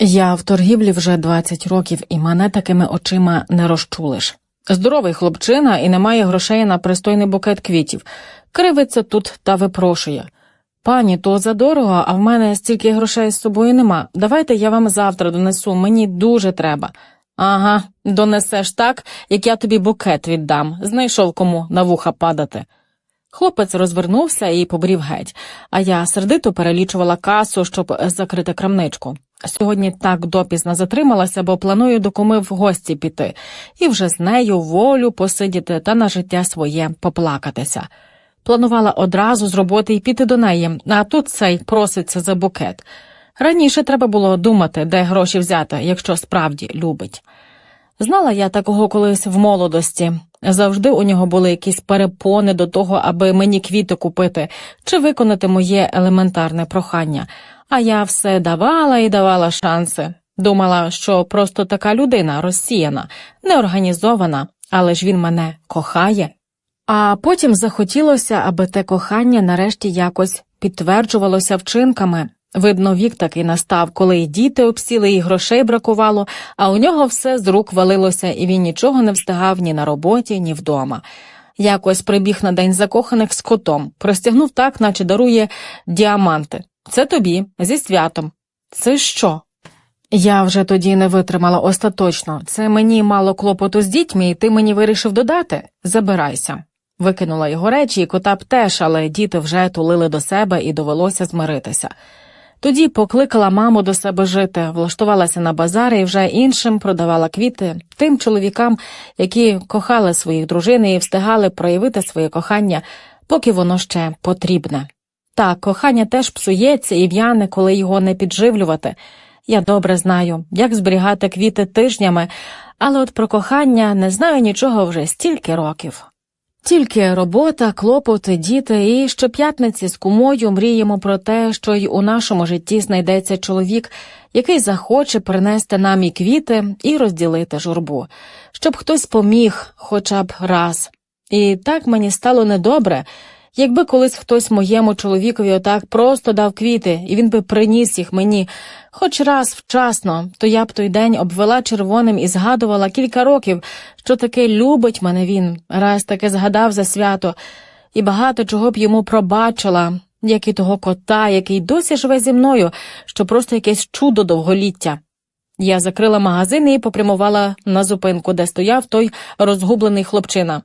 Я в торгівлі вже 20 років, і мене такими очима не розчулиш. Здоровий хлопчина і немає грошей на пристойний букет квітів. Кривиться тут та випрошує. Пані, то задорого, а в мене стільки грошей з собою нема. Давайте я вам завтра донесу, мені дуже треба. Ага, донесеш так, як я тобі букет віддам. Знайшов кому на вуха падати. Хлопець розвернувся і побрів геть, а я сердито перелічувала касу, щоб закрити крамничку. Сьогодні так допізно затрималася, бо планую до куми в гості піти, і вже з нею волю посидіти та на життя своє поплакатися. Планувала одразу з роботи й піти до неї, а тут цей проситься за букет. Раніше треба було думати, де гроші взяти, якщо справді любить. Знала я такого колись в молодості. Завжди у нього були якісь перепони до того, аби мені квіти купити чи виконати моє елементарне прохання. А я все давала і давала шанси. Думала, що просто така людина розсіяна, неорганізована, але ж він мене кохає. А потім захотілося, аби те кохання нарешті якось підтверджувалося вчинками. Видно, вік такий настав, коли і діти обсіли, і грошей бракувало, а у нього все з рук валилося, і він нічого не встигав ні на роботі, ні вдома. Якось прибіг на день закоханих з котом, простягнув так, наче дарує діаманти. Це тобі, зі святом. Це що? Я вже тоді не витримала остаточно. Це мені мало клопоту з дітьми, і ти мені вирішив додати? Забирайся. Викинула його речі, і кота б теж, але діти вже тулили до себе і довелося змиритися. Тоді покликала маму до себе жити, влаштувалася на базари і вже іншим продавала квіти тим чоловікам, які кохали своїх дружин і встигали проявити своє кохання, поки воно ще потрібне. Так, кохання теж псується і в'яне, коли його не підживлювати. Я добре знаю, як зберігати квіти тижнями, але от про кохання не знаю нічого вже стільки років. Тільки робота, клопоти, діти, і щоп'ятниці з кумою мріємо про те, що й у нашому житті знайдеться чоловік, який захоче принести нам і квіти і розділити журбу, щоб хтось поміг хоча б раз. І так мені стало недобре, якби колись хтось моєму чоловікові отак просто дав квіти, і він би приніс їх мені хоч раз вчасно, то я б той день обвела червоним і згадувала кілька років, що таки любить мене він, раз таки згадав за свято, і багато чого б йому пробачила, як і того кота, який досі живе зі мною, що просто якесь чудо довголіття. Я закрила магазин і попрямувала на зупинку, де стояв той розгублений хлопчина.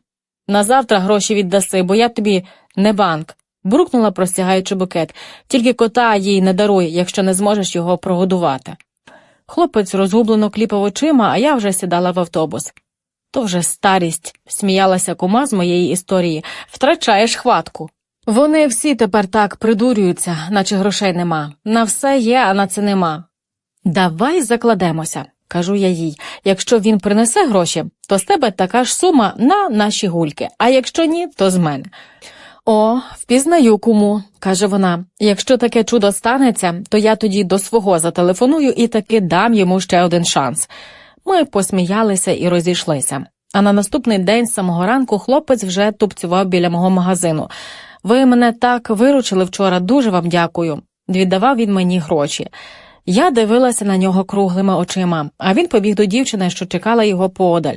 На завтра гроші віддаси, бо я тобі не банк. Буркнула, простягаючи букет, тільки кота їй не даруй, якщо не зможеш його прогодувати. Хлопець розгублено кліпав очима, а я вже сідала в автобус. То вже старість, сміялася кума з моєї історії, втрачаєш хватку. Вони всі тепер так придурюються, наче грошей нема. На все є, а на це нема. Давай закладемося, кажу я їй. Якщо він принесе гроші, то з тебе така ж сума на наші гульки, а якщо ні, то з мене. О, впізнаю куму, каже вона. Якщо таке чудо станеться, то я тоді до свого зателефоную і таки дам йому ще один шанс. Ми посміялися і розійшлися. А на наступний день з самого ранку хлопець вже тупцював біля мого магазину. Ви мене так виручили вчора, дуже вам дякую. Віддавав він мені гроші. Я дивилася на нього круглими очима, а він побіг до дівчини, що чекала його поодаль.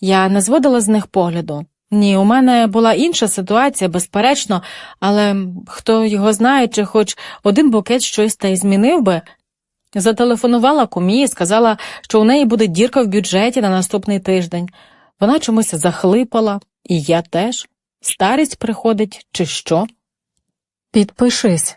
Я не зводила з них погляду. Ні, у мене була інша ситуація, безперечно, але хто його знає, чи хоч один букет щось та й змінив би. Зателефонувала кумі і сказала, що у неї буде дірка в бюджеті на наступний тиждень. Вона чомусь захлипала, і я теж. Старість приходить, чи що? Підпишись,